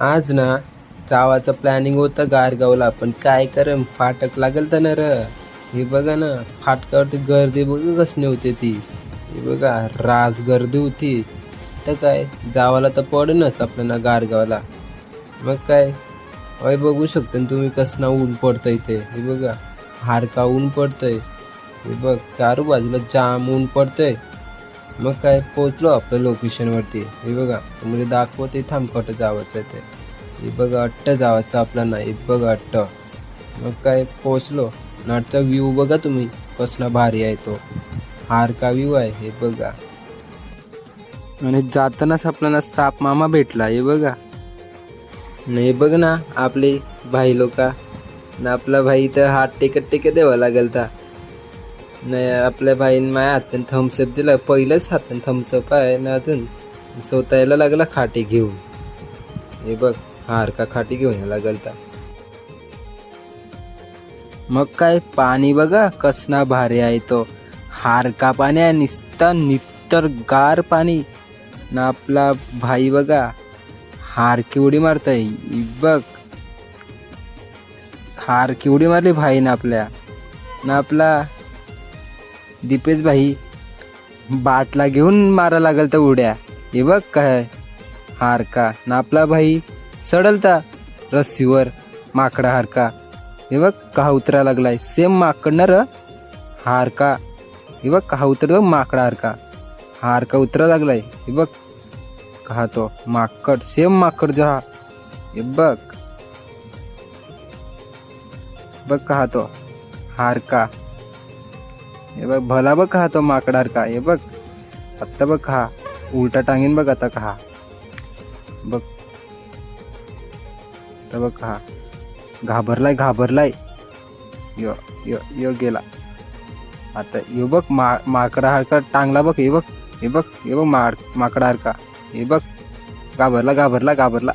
आज ना जावाचं प्लॅनिंग होतं गारगावला पण काय करम फाटक लागेल तर ना र हे बघा ना फाटकावरती गर्दी बघा कसली होती ती. हे बघा राज गर्दी होती. तर काय जावाला तर पडनच आपल्याला गारगावला. मग काय अय बघू शकता तुम्ही कसं ऊन पडतं इथे. हे बघा हारका ऊन पडतंय. हे बघ चारू बाजूला जाम ऊन पडतंय. मग काय पोचलो आपल्या लोकेशनवरती हे बघा तुम्हाला दाखवते थांब कुठं जावाचं ते. हे बघा अट्ट जावाचं आपला नाही. हे बघा अट्ट. मग काय पोचलो नाटचा व्ह्यू बघा तुम्ही कसला भारी आहे तो. हार का व्ह्यू आहे हे बघा. आणि जातानाच आपल्याला साप मामा भेटला हे बघा. नाही बघ ना आपले भाई लोका. ना आपला भाई तर हात टेकत टेकत द्यावा लागेल तर नाही आपल्या भाईन माझ्या हाताने थम्सअप दिला. पहिलंच हाताने थम्सअप आहे ना अजून? स्वतःला लागला खाटी घेऊन. हे बघ हार का खाटी घेऊन यायला लागल तर मग काय पाणी बघा कसना भारी आहे तो. हार का पाणी आहे निस्ता नित्तर गार पाणी. ना आपला भाई बघा हार केवढी मारताय. इ बघ हार केवढी मारली भाई ना आपल्या. ना आपला दीपेश भाई बाटला घेऊन मारा लागल तर उड्या. हे बघ काय हारका. नापला भाई. सडलता रस्सीवर माकडा हारका. हे बघ कहा उतरा लागलाय. सेम माकड ना र हार का हे बघ कहा उतर माकडा हारका. हारका उतरा लागलाय. हे बघ कहा तो माकड. सेम माकड जो हा. हे बघ. बघ कहा तो हारका. हे बघ, भला बघ कहा तो माकडार का हे बघ. आत्ता बघ कहा उलटा टांगीन बघ आता कहा बघ. आता बघ कहा घाबरलाय घाबरलाय. यो यो यो गेला. आता यो बघ, मा माकडा हारका टांगला बघ, हे बघ. हे बघ हे बघ, माड माकडा हारका हे बघ. घाबरला घाबरला घाबरला.